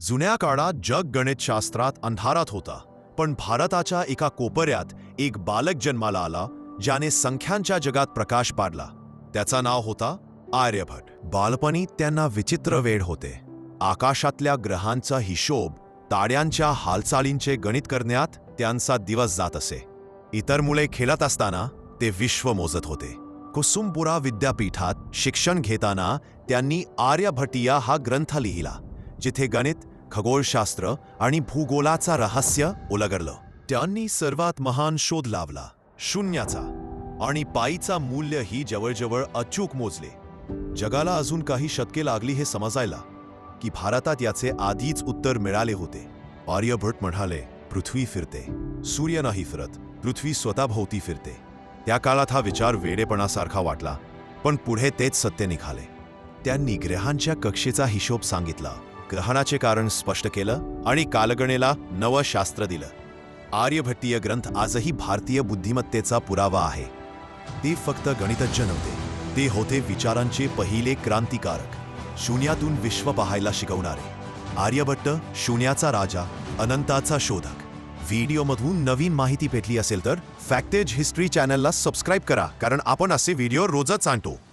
जुन्या काळात जग गणितशास्त्रात अंधारात होता पण भारताच्या एका कोपऱ्यात एक बालक जन्माला आला ज्याने संख्यांच्या जगात प्रकाश पाडला. त्याचा नाव होता आर्यभट बालपणी त्यांना विचित्र वेळ होते. आकाशातल्या ग्रहांचा हिशोब ताड्यांच्या हालचालींचे गणित करण्यात त्यांचा दिवस जात असे. इतर मुले खेळत असताना ते विश्व मोजत होते. कुसुमपुरा विद्यापीठात शिक्षण घेताना त्यांनी आर्यभटिया हा ग्रंथ लिहिला जिथे गणित खगोलशास्त्र आणि भूगोलाचा रहस्य उलगडलं त्यांनी सर्वात महान शोध लावला शून्याचा. आणि पायीचा मूल्यही जवळजवळ अचूक मोजले. जगाला अजून काही शतके लागली हे समजायला की भारतात याचे आधीच उत्तर मिळाले होते. आर्यभट म्हणाले पृथ्वी फिरते. सूर्य नाही फिरत. पृथ्वी स्वतःभोवती फिरते. त्या काळात हा विचार वेडेपणासारखा वाटला पण पुढे तेच सत्य निघाले. त्यांनी ग्रहांच्या कक्षेचा हिशोब सांगितला. ग्रहणाचे कारण स्पष्ट केलं आणि कालगणेला नवं शास्त्र दिलं. आर्यभट्टीय ग्रंथ आजही भारतीय बुद्धिमत्तेचा पुरावा आहे. ते फक्त गणितज्ञ नव्हते. ते होते विचारांचे पहिले क्रांतिकारक. शून्यातून विश्व पाहायला शिकवणारे. आर्यभट्ट शून्याचा राजा अनंताचा शोधक. व्हिडिओमधून नवीन माहिती भेटली असेल तर फॅक्टेज हिस्ट्री चॅनलला सबस्क्राईब करा कारण आपण असे व्हिडिओ रोजच आणतो.